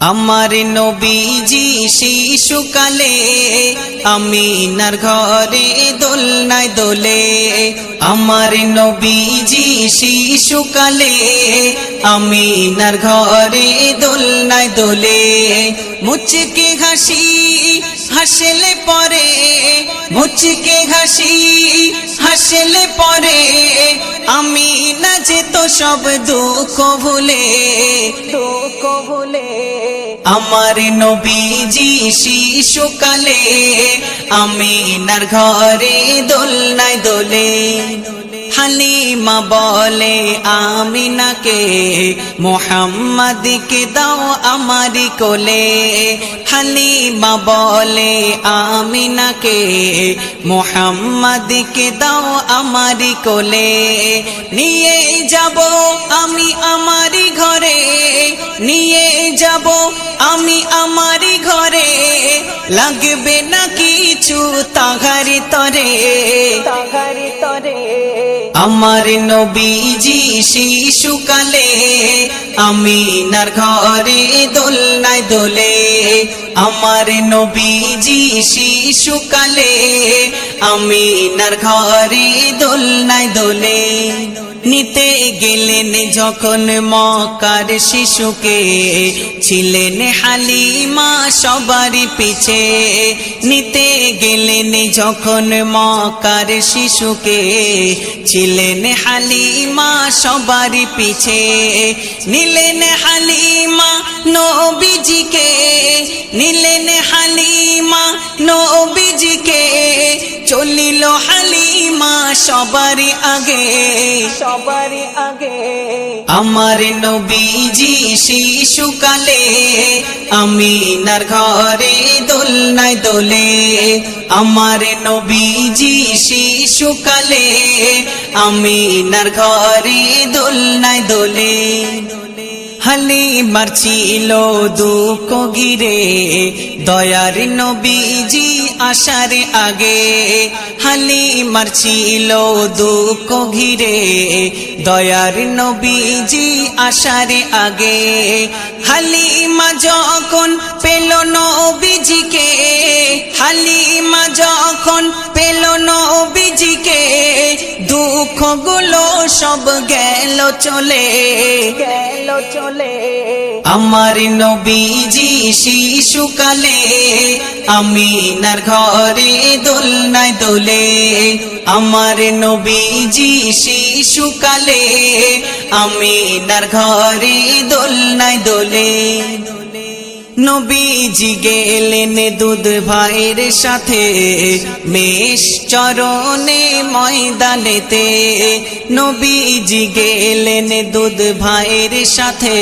আমার নবীজি শিশুকালে আমিনার ঘরে দোলনায় দোলে। আমার নবীজি শিশুকালে আমিনার ঘরে দোলনায় দোলে। মুচকে হাসি হাসলে পরে, মুচকে হাসি হাসলে পরে আমি না যেত সব দুঃখ ভুলে দুঃখ ভুলে। আমার নবীজি শিশুকালে আমি নার ঘরে দোলনায় দোলে। হালিমা বলে, আমিনাকে মোহাম্মদকে দাও আমারি কোলে। হালিমা বলে, আমিনাকে মোহাম্মদকে দাও আমারি কোলে। নিয়ে যাব আমি আমারি ঘরে, নিয়ে যাব আমি আমারি ঘরে। লাগবে না কিছু তাহারি তরে। তাহারি তরে। আমার নবীজি শিশুকালে আমি নার ঘরে দোলনায় দোলে। আমার নবীজি শিশুকালে আমি নার ঘরে দোলনায় দোলে। নিতে গেলেন যখন মকার শিশুকে ছিলেন হালিমা সবার পিছে। নিতে গেলেন যখন মকার শিশুকে ছিলেন হালিমা সবার পিছে। নিলেন হালিমা নবীজিকে, নিলেন হালিমা নবীজিকে চলিল হালিমা সবার আগে। সবার আগে। আমার নবীজি শিশুকালে আমি নার ঘরে দোলনায় দোলে। আমার নবীজি শিশুকালে আমি নার ঘরে দোলনায় দোলে। হালিমার ছিল দুঃখ গিরে দয়ার নবীজি আসার আগে হালিমার ছিল দুঃখ ঘিরে। দয়ার নবীজি আসার আগে হালিমা যখন পেল নবীজিকে হালিমা যখন পেল নবীজিকে, দুঃখগুলো সব গেল চলে। গেল চলে। আমার নবীজি শিশুকালে আমি নার ঘরে দোলনায় দোলে। আমার নবীজি শিশুকালে আমি নার ঘরে দোলনায় দোলে। নবীজি গেলেন দুধ ভাইয়ের সাথে। মেষ চরণে ময়দানেতে নবীজি গেলেন দুধ ভাইয়ের সাথে।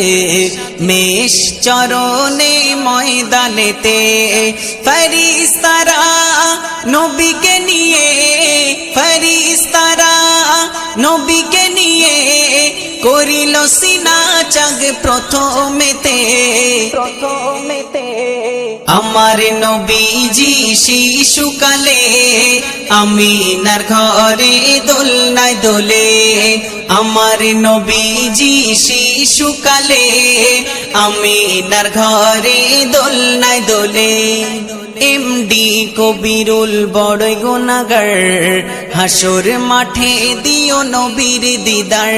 মেষ চরণে ময়দানেতে ফরিস্তারা নবীকে নিয়ে, ফরিস্তারা নবীকে নিয়ে করিল সিনা চাগ প্রথমেতে। প্রথমেতে। আমার নবীজি শিশুকালে আমি নার ঘরে দোলনায় দোলে। আমার নবীজি শিশুকালে আমি নার ঘরে দোলনায় দোলে। এমডি কবিরুল বড় গোনাগার হাসর মাঠে দিও নবীর দিদার।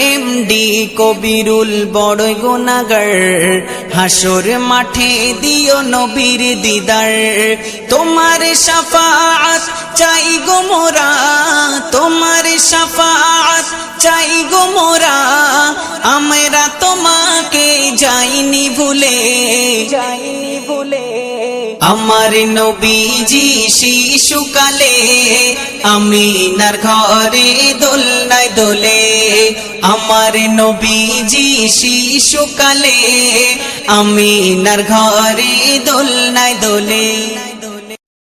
এমডি কবিরুল বড় গোনাগার হাসর মাঠে দিও নবীর দিদার। তোমার সাফাত চাই গো মোরা। তোমার সাফাত চাই গো মোরা। আমরা তোমাকে যাইনি ভুলে। যাইনি ভুলে। আমার নবীজি শিশুকালে আমি নার ঘরে দোলনায় দোলে। আমার নবীজি শিশুকালে আমি নার ঘরে দোলনায় দোলে।